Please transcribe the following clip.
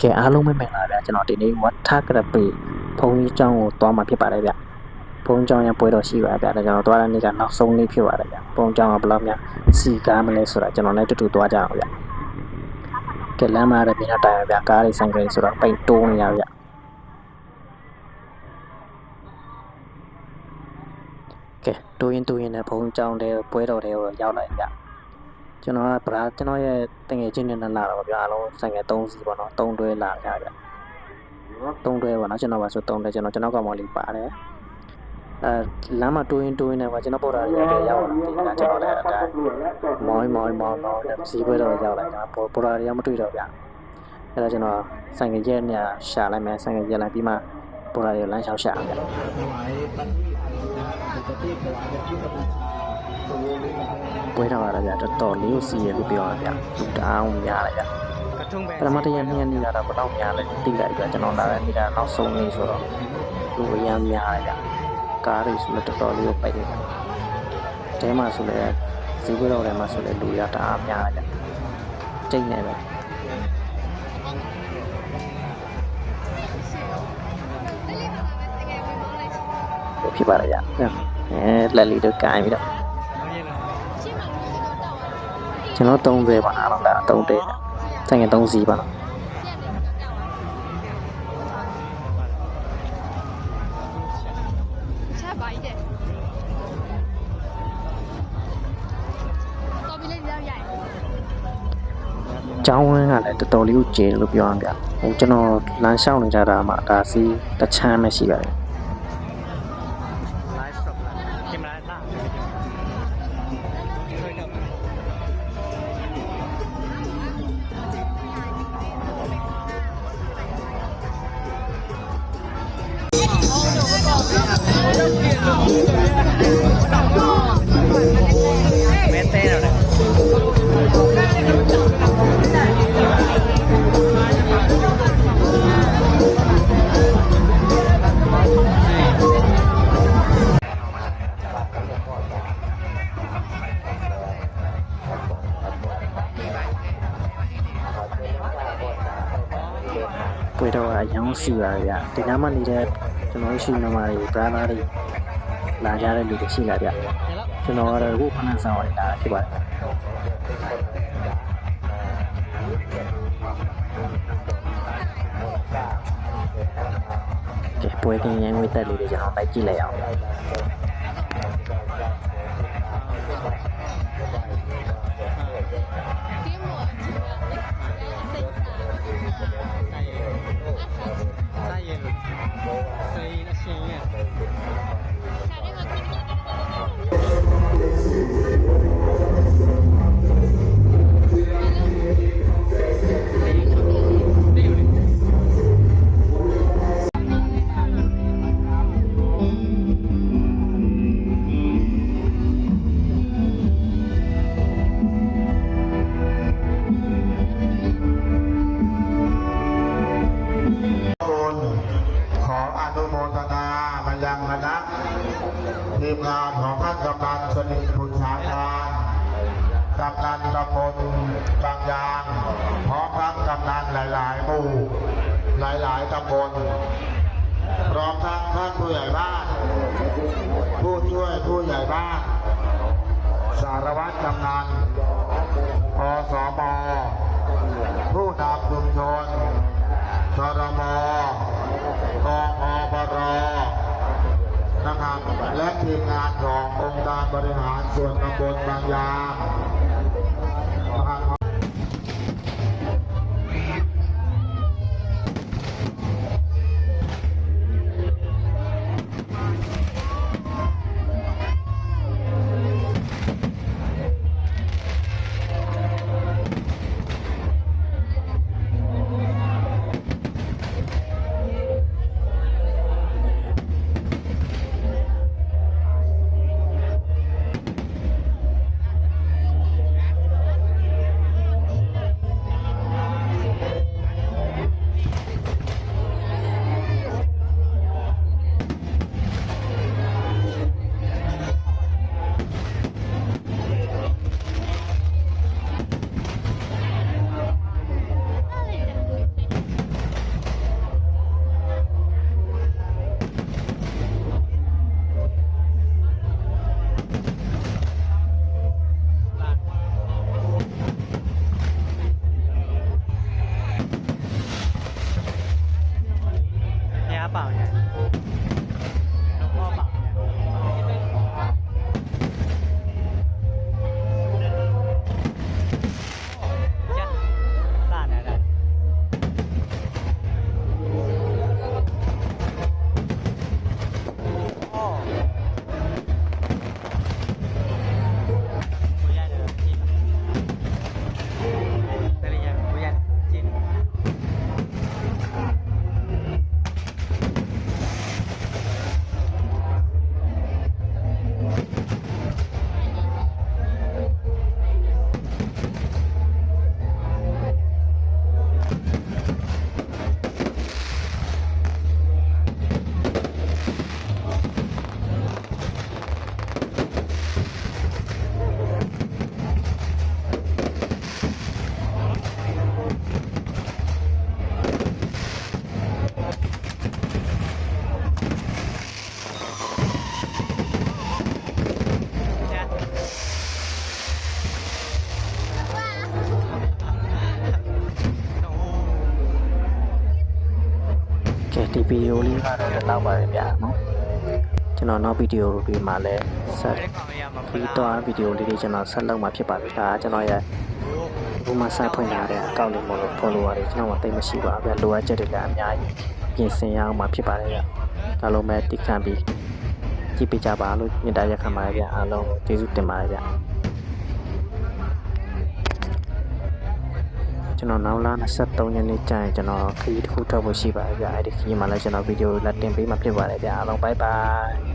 ကဲအားလုံးပဲမင်္ဂလာဗျာကျွန်တော်ဒီနေ့ဝတ်ထကရပေဘုံကြီးကျောင်းကိုသွားမှာဖြစ်ပါတယ်ဗျဘုံကျောင်းရပွဲတော်ရှိပါဗျာဒါကျွန်တော်သွားတဲ့နေ့ကနောက်ဆုံးနေ့ဖြစ်ပါတယ်ဗျဘုံကျောင်းကဘယ်လောက်များစီကားမလဲဆိုတာကျွန်တော်လည်းတူတူသွားကြအောင်ဗျကဲလမ်းမှာလည်းပြင်းတိုင်ဗျာကားတွေဆိုင်ကယ်တွေဆိုတော့ပိတ်တိုးနေရဗျကဲတိုးရင်တိုးရင်လည်းဘုံကျောင်းတဲ့ပွဲတော်တွေကိုရောက်လာဗျ ကျွန်တော်ကဗရာကျွန်တော်ရဲ့တငယ်ချင်းနဲ့လာတော့ဗျာအလုံးဆိုင်ကယ်3စီးပေါ့နော်3တွဲလာကြဗျ3တွဲပေါ့နော်ကျွန်တော်ပါဆို3တွဲကျွန်တော်ကျွန်တော်ကောင်မလေးပါတယ်အဲလမ်းမှာတိုးရင်တိုးရင်လည်းကျွန်တော်ပေါ်တာတွေလည်းရောက်လာတယ်ဒါကျွန်တော်လည်းအတိုင်းမောင်းမောင်းမောင်းမောင်းနဲ့စီးပွဲတော့ရောက်လာကျွန်တော်ပေါ်တာတွေမတွေ့တော့ဗျအဲ့တော့ကျွန်တော်ဆိုင်ကယ်ရက်နဲ့ရှာလိုက်မယ်ဆိုင်ကယ်ရက်လိုက်ပြီးမှပေါ်တာတွေလမ်းလျှောက်ရှာဗျ ပွဲတော်ရတာဗျတော်တော်လေးကိုစီရလို့ပြောရဗျလူတောင်းများတယ်ဗျပထမတစ်ရက်နှစ်ရက်နေလာတာဘယ်တော့များလဲသိလိုက်ဗျကျွန်တော်လာတဲ့နေ့ကနောက်ဆုံးနေ့ဆိုတော့လူအများများတယ်ဗျကားတွေဆိုတော့တော်တော်လေးကိုပိုက်နေတယ်တဲမှာဆိုလဲဈေးပွဲတော်ထဲမှာဆိုလဲလူရတာအများတယ်ဗျတိတ်နေပဲဖြစ်ပါလေဗျအဲလက်လေးတို့ကိုင်းပြီးတော့ ကျွန်တော်သုံးသေးပါအားလုံးလားသုံးသေးတယ်ဆိုင်ငယ်သုံးစီးပါတော့ချက်ပါကြီးတဲ့တော်ပြီလေးကြောက်ရိုက်ကျောင်းဝင်းကလည်းတော်တော်လေးကိုကျယ်တယ်လို့ပြောရမှာဗျဟိုကျွန်တော်လမ်းလျှောက်နေကြတာမှဒါစီတချမ်းပဲရှိပါတယ် ပွဲတော့အယောင်စီပါဗျဒီနားမှာနေတဲ့ကျွန်တော်ရှိနေမှာတွေ brother တွေလာကြတဲ့လူတွေရှိလာဗျကျွန်တော်ကတော့အခုခဏဆောင်ရတာဖြစ်ပါတယ်ကဲပွဲကင်းရင်ဝိသက်လေးတွေကျွန်တော်တိုက်ကြည့်လိုက်အောင်ဗျတင်း งานของท่านกำนันสนิทบุญชาญานกำนันตำบลบางยางพร้อมทั้งกำนันหลาย ๆ หมู่ หลาย ๆตำบลพร้อมทั้งท่านผู้ใหญ่บ้าน ผู้ช่วยผู้ใหญ่บ้าน สารวัตรกำนันอสมผู้นำชุมชนชรมกองอบร นะครับและทีมงานขององค์การบริหารส่วนตำบลบางยางนะครับ แล้ว ဗီဒီယိုလေးကတော့ဒီလောက်ပါပဲဗျာနော်ကျွန်တော်နောက်ဗီဒီယိုတွေမှာလည်းဆက်အဲ့ကောင်ရမှာဒီတော့ဗီဒီယိုလေးတွေကျွန်တော်ဆက်လုပ်မှာဖြစ်ပါတယ်ဒါကကျွန်တော်ရဲ့ဘုမဆိုင်ဖွင့်ထားတဲ့အကောင့်လေးမို့လို့ follower တွေကျွန်တော်မသိမရှိပါဘူးဗျာလိုအပ်ချက်တွေလည်းအများကြီးပြင်ဆင်ရအောင်မှာဖြစ်ပါတယ်ဗျာဒါလုံးမဲ့တိခံပြီးကြည့်ပေးကြပါလို့ညတာရက်ခံပါတယ်ဗျာအားလုံးကျေးဇူးတင်ပါတယ်ဗျာ ကျွန်တော်နောက်လာ23ရက်နေ့ကျရင်ကျွန်တော်ခရီးတစ်ခုထွက်ဖို့ရှိပါတယ်ဗျာအဲ့ဒီခရီးမှာလည်းကျွန်တော်ဗီဒီယိုလက်တင်ပေးမှဖြစ်ပါတယ်ဗျာအားလုံးဘိုင်ဘိုင်